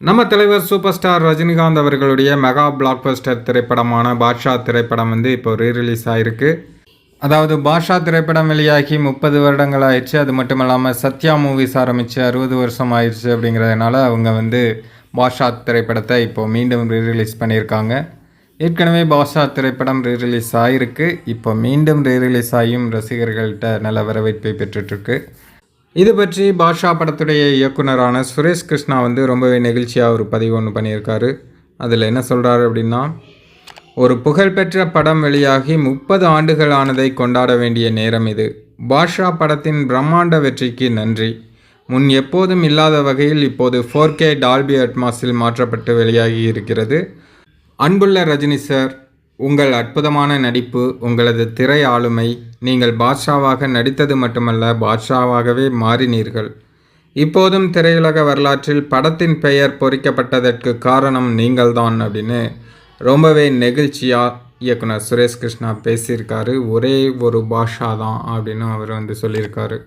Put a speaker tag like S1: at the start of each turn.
S1: நம்ம தலைவர் super star Rajinikanth அவர்களுடைய மெகா பிளாக்பஸ்டர் திரைப்படமான பாட்ஷா திரைப்படம் வந்து இப்போ ரீரிலீஸ் ஆகிருக்கு அதாவது பாட்ஷா திரைப்படம் வெளியாகி முப்பது வருடங்கள் ஆயிடுச்சு. அது மட்டும் இல்லாமல் சத்யா மூவிஸ் ஆரம்பித்து அறுபது வருஷம் ஆயிடுச்சு அப்படிங்கிறதுனால அவங்க வந்து பாட்ஷா திரைப்படத்தை இப்போ மீண்டும் ரீரிலீஸ் பண்ணியிருக்காங்க. ஏற்கனவே பாஷா திரைப்படம் ரீரிலீஸ் ஆகிருக்கு இப்போ மீண்டும் ரீரிலீஸ் ஆகியும் ரசிகர்கள்ட்ட நல்ல வரவேற்பை பெற்றுட்ருக்கு இது பற்றி பாஷா படத்துடைய இயக்குனரான சுரேஷ் கிருஷ்ணா வந்து ரொம்பவே நெகிழ்ச்சியாக ஒரு பதிவு ஒன்று பண்ணியிருக்காரு. அதில் என்ன சொல்கிறாரு அப்படின்னா ஒரு புகழ்பெற்ற படம் வெளியாகி முப்பது ஆண்டுகள் ஆனதை கொண்டாட வேண்டிய நேரம் இது. பாஷா படத்தின் பிரம்மாண்ட வெற்றிக்கு நன்றி. முன் எப்போதும் இல்லாத வகையில் இப்போது ஃபோர் கே டால்பி அட்மாஸில் மாற்றப்பட்டு வெளியாகி இருக்கிறது. அன்புள்ள ரஜினி சார் உங்கள் அற்புதமான நடிப்பு உங்களது திரை ஆளுமை நீங்கள் பாட்ஷாவாக நடித்தது மட்டுமல்ல பாட்ஷாவாகவே மாறினீர்கள். இப்போதும் திரையுலக வரலாற்றில் படத்தின் பெயர் பொறிக்கப்பட்டதற்கு காரணம் நீங்கள்தான் அப்படின்னு ரொம்பவே நெகிழ்ச்சியாக இயக்குனர் சுரேஷ் கிருஷ்ணா பேசியிருக்காரு. ஒரே ஒரு பாஷா தான் அப்படின்னு அவர் வந்து சொல்லியிருக்காரு.